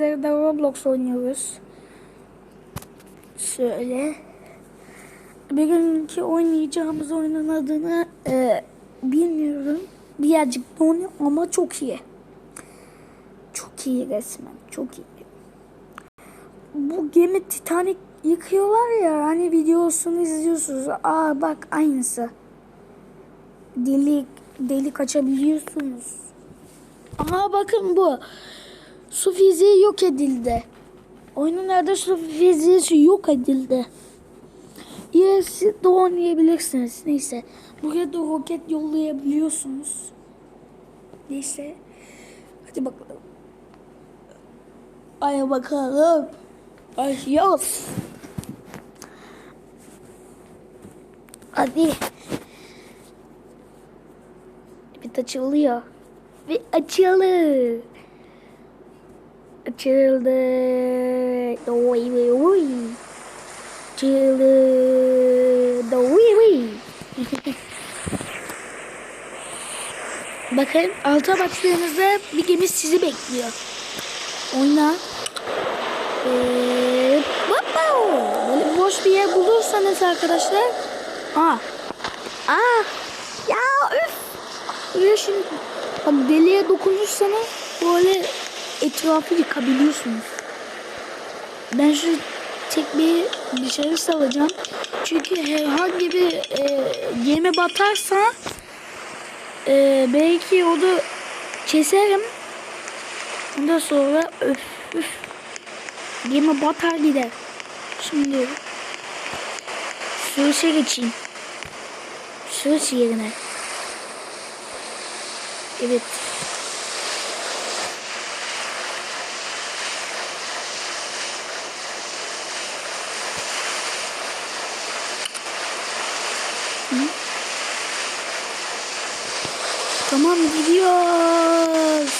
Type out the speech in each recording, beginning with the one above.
de Roblox oynuyoruz. Şöyle. Bir günkü oynayacağımız oyunun adını e, bilmiyorum. Birazcık donuyor ama çok iyi. Çok iyi resmen. Çok iyi. Bu gemi Titanic yıkıyorlar ya hani videosunu izliyorsunuz. Aa bak aynısı. Delik delik açabiliyorsunuz. Aha bakın bu. Su yok edildi. Oyunun nerede su yok edildi. Yes, de oynayabilirsiniz. Neyse. Buraya da roket yollayabiliyorsunuz. Neyse. Hadi bakalım. Ay bakalım. Ay yaz. Hadi. Bir açılıyor. Ve açılır. Açıldı. Oy oy oy. Açıldı. Oy oy. Bakın alta baktığınızda bir gemi sizi bekliyor. Oyna. Ee. Böyle boş bir yer bulursanız arkadaşlar. Aa. Aa. Ya üf. Böyle şimdi bak deliğe dokunursanız böyle etrafı yıkabiliyorsunuz. Ben şu tekmeyi dışarı salacağım. Çünkü herhangi bir e, gemi batarsa e, belki onu keserim. Ondan sonra öf öf gemi batar gider. Şimdi sürüşe geçeyim. Sürüş yerine. Evet. Tamam gidiyoruz.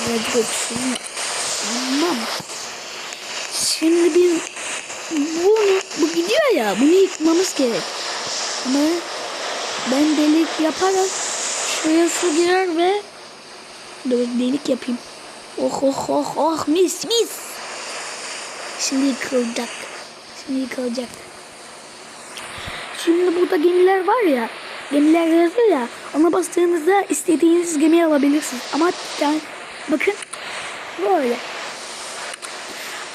Biraz öksürüm. Tamam. Şimdi bir bunu bu gidiyor ya bunu yıkmamız gerek. Ama ben delik yaparım. Şuraya su girer ve dur delik yapayım. Oh oh oh oh mis mis. Şimdi yıkılacak. Şimdi yıkılacak. Şimdi burada gemiler var ya. Gemiler yazıyor ya. Ona bastığınızda istediğiniz gemiyi alabilirsiniz. Ama yani bakın böyle.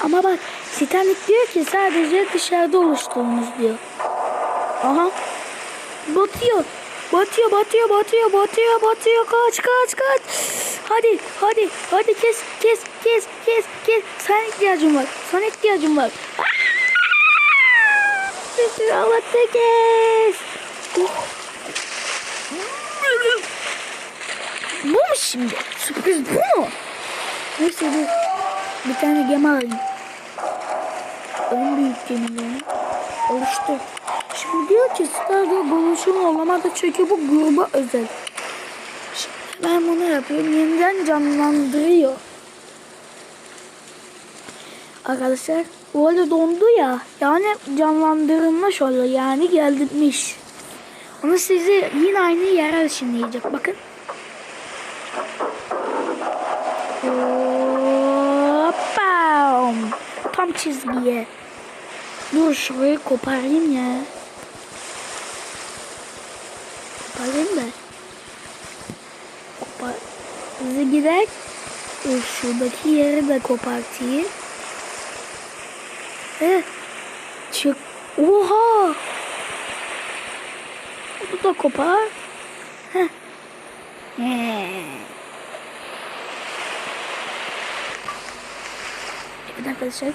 Ama bak Titanic diyor ki sadece dışarıda oluşturulmuş diyor. Aha. Batıyor. Batıyor, batıyor, batıyor, batıyor, batıyor. Kaç, kaç, kaç. Hadi, hadi, hadi kes, kes, kes, kes, kes. Sana ihtiyacım var. Sana ihtiyacım var. Sesi Allah'ta kes. Oh. Bu mu şimdi? Sürpriz bu mu? Neyse dur. Bir tane gemi alayım. En büyük gemileri oluştu. Şimdi diyor ki Star'da konuşum olamadı çünkü bu gruba özel. Şimdi ben bunu yapıyorum. Yeniden canlandırıyor. Arkadaşlar öyle dondu ya. Yani canlandırılmış oluyor. Yani geldirmiş. Onu sizi yine aynı yere ışınlayacak. Bakın. Hoppa. Tam çizgiye. Dur şurayı koparayım ya. Koparayım da. Kopar. Hızlı gider. Dur şuradaki yeri de kopartayım. Heh. Çık. Oha. Bu da kopar. Heh. Evet arkadaşlar.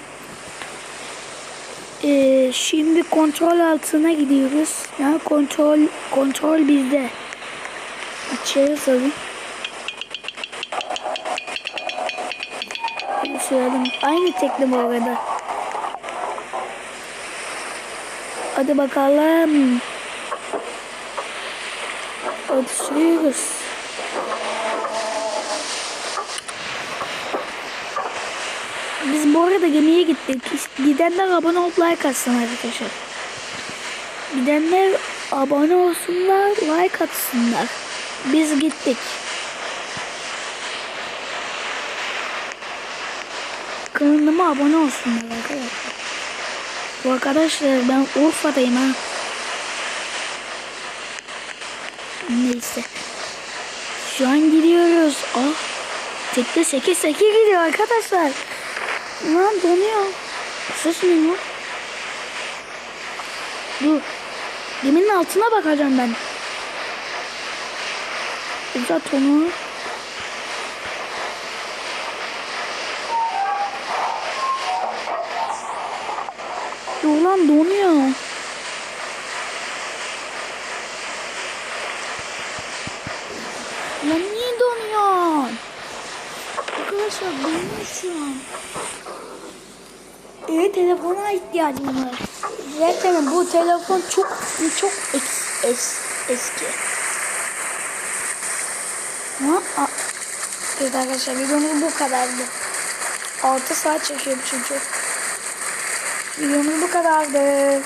Ee, şimdi kontrol altına gidiyoruz. Yani kontrol kontrol bizde. İçeri salın. Aynı tekne bu arada. Hadi bakalım. Sürüyoruz. Biz bu arada gemiye gittik. Gidenler abone olup like atsın arkadaşlar. Gidenler abone olsunlar, like atsınlar. Biz gittik. Kanalıma abone olsunlar arkadaşlar. Bu arkadaşlar ben Urfa'dayım ha. Neyse. Şu an gidiyoruz. Ah. Tekte 8 8 gidiyor arkadaşlar. Lan donuyor. Ses ne lan? Dur. Geminin altına bakacağım ben. Uzat onu. Dur lan donuyor. Lan niye donuyor? Arkadaşlar donuyor şu an. Evet telefona ihtiyacım var. Zaten bu telefon çok çok es, es, eski. Ama a- evet arkadaşlar videomuz bu kadardı. 6 saat çekiyor çünkü. Videomuz bu kadardı.